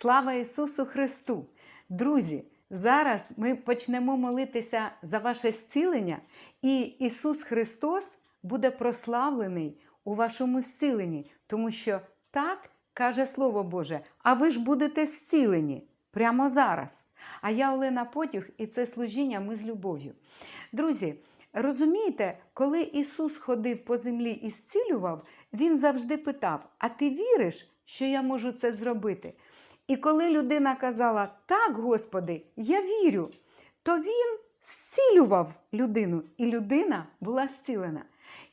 Слава Ісусу Христу! Друзі, зараз ми почнемо молитися за ваше зцілення, і Ісус Христос буде прославлений у вашому зціленні, тому що так каже Слово Боже, а ви ж будете зцілені прямо зараз. А я Олена Потюх, і це служіння ми з любов'ю. Друзі, розумієте, коли Ісус ходив по землі і зцілював, Він завжди питав: А ти віриш, що я можу це зробити? І коли людина казала, так, Господи, я вірю, то Він зцілював людину, і людина була зцілена.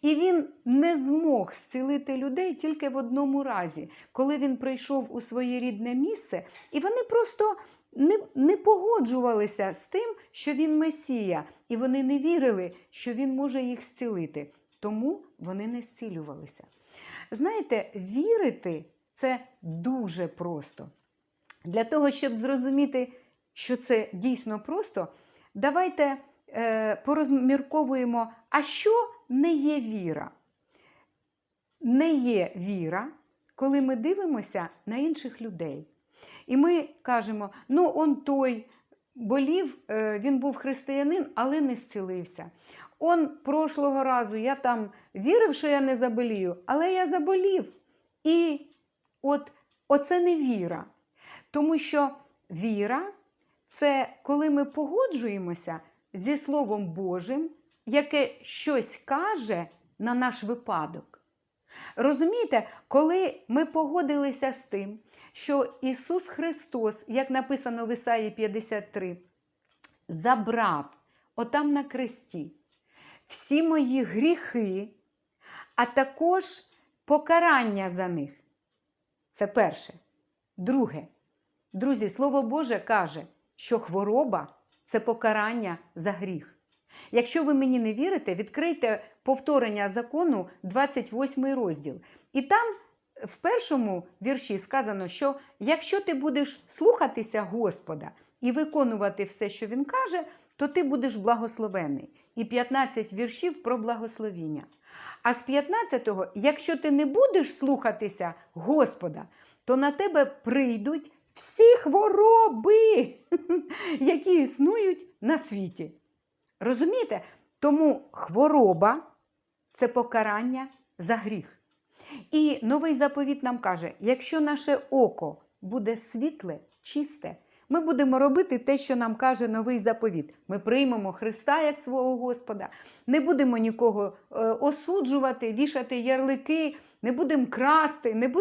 І він не змог зцілити людей тільки в одному разі, коли він прийшов у своє рідне місце, і вони просто не, не погоджувалися з тим, що він Месія, і вони не вірили, що він може їх зцілити. Тому вони не зцілювалися. Знаєте, вірити це дуже просто. Для того, щоб зрозуміти, що це дійсно просто, давайте е, порозмірковуємо, а що не є віра. Не є віра, коли ми дивимося на інших людей. І ми кажемо: ну, он той болів, е, він був християнин, але не зцілився. Он прошлого разу я там вірив, що я не заболію, але я заболів. І от оце не віра. Тому що віра це коли ми погоджуємося зі Словом Божим, яке щось каже на наш випадок. Розумієте, коли ми погодилися з тим, що Ісус Христос, як написано в Ісаї 53, забрав отам на кресті всі мої гріхи, а також покарання за них. Це перше. Друге, друзі, Слово Боже каже, що хвороба це покарання за гріх. Якщо ви мені не вірите, відкрийте повторення закону, 28 розділ. І там в першому вірші сказано, що якщо ти будеш слухатися Господа і виконувати все, що Він каже, то ти будеш благословений. І 15 віршів про благословіння. А з 15-го, якщо ти не будеш слухатися Господа, то на тебе прийдуть всі хвороби, які існують на світі. Розумієте? Тому хвороба це покарання за гріх. І новий заповіт нам каже: якщо наше око буде світле, чисте, ми будемо робити те, що нам каже новий заповіт. Ми приймемо Христа як свого Господа, не будемо нікого е, осуджувати, вішати ярлики, не будемо красти, не будемо.